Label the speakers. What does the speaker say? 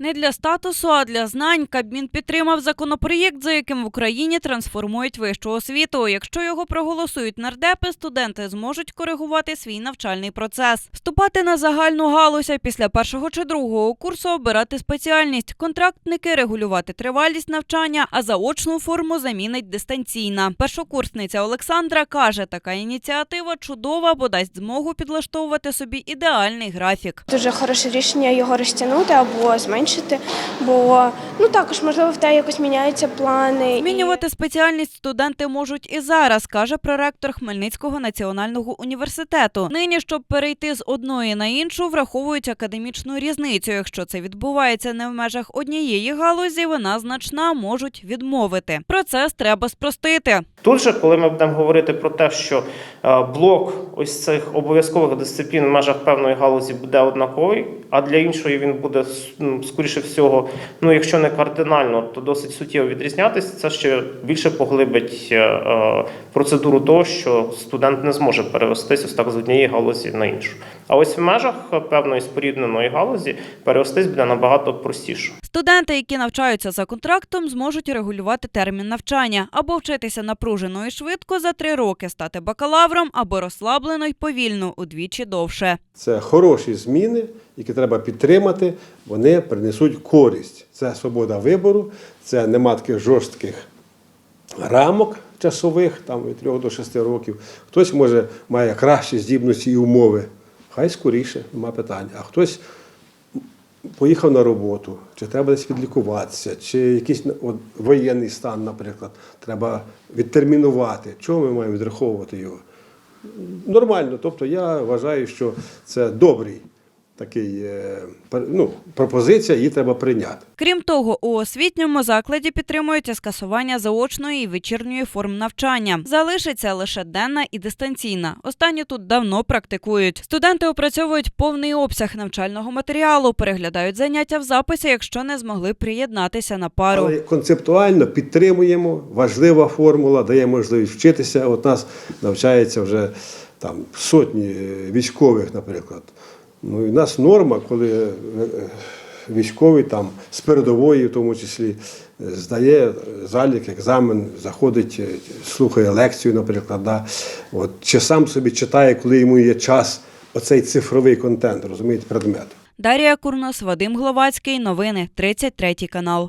Speaker 1: Не для статусу, а для знань Кабмін підтримав законопроєкт, за яким в Україні трансформують вищу освіту. Якщо його проголосують нардепи, студенти зможуть коригувати свій навчальний процес, вступати на загальну галузь, а після першого чи другого курсу обирати спеціальність, контрактники регулювати тривалість навчання, а заочну форму замінить дистанційна. Першокурсниця Олександра каже, така ініціатива чудова, бо дасть змогу підлаштовувати собі ідеальний графік.
Speaker 2: Дуже хороше рішення його розтягнути або зменшити, бо ну також можливо в те якось міняються плани. і-
Speaker 1: Змінювати спеціальність студенти можуть і зараз, каже проректор Хмельницького національного університету. Нині, щоб перейти з одної на іншу, враховують академічну різницю. Якщо це відбувається не в межах однієї галузі, вона значна можуть відмовити. Процес треба спростити.
Speaker 3: Тут же, коли ми будемо говорити про те, що е, блок ось цих обов'язкових дисциплін в межах певної галузі буде однаковий, а для іншої він буде скоріше всього, ну якщо не кардинально, то досить суттєво відрізнятися. Це ще більше поглибить е, е, процедуру того, що студент не зможе перевестися ось так з однієї галузі на іншу. А ось в межах певної спорідненої галузі перевестись буде набагато простіше.
Speaker 1: Студенти, які навчаються за контрактом, зможуть регулювати термін навчання або вчитися напружено і швидко за три роки, стати бакалавром, або розслаблено й повільно удвічі довше.
Speaker 4: Це хороші зміни, які треба підтримати. Вони принесуть користь. Це свобода вибору, це нема таких жорстких рамок часових, там від 3 до 6 років. Хтось може має кращі здібності і умови. Хай скоріше, нема питань. А хтось поїхав на роботу, чи треба десь відлікуватися, чи якийсь от, воєнний стан, наприклад, треба відтермінувати. Чого ми маємо відраховувати його? Нормально. Тобто я вважаю, що це добрий такий е, ну, пропозиція, її треба прийняти.
Speaker 1: Крім того, у освітньому закладі підтримують і скасування заочної і вечірньої форм навчання. Залишиться лише денна і дистанційна. Останню тут давно практикують. Студенти опрацьовують повний обсяг навчального матеріалу, переглядають заняття в записі, якщо не змогли приєднатися на пару.
Speaker 4: Але концептуально підтримуємо, важлива формула, дає можливість вчитися. От нас навчається вже там сотні е, військових, наприклад. Ну і в нас норма, коли е, військовий там з передової, в тому числі, е, здає залік, екзамен, заходить, е, слухає лекцію, наприклад, да. От, чи сам собі читає, коли йому є час, оцей цифровий контент, розумієте, предмет.
Speaker 1: Дарія Курнос, Вадим Гловацький. Новини 33 канал.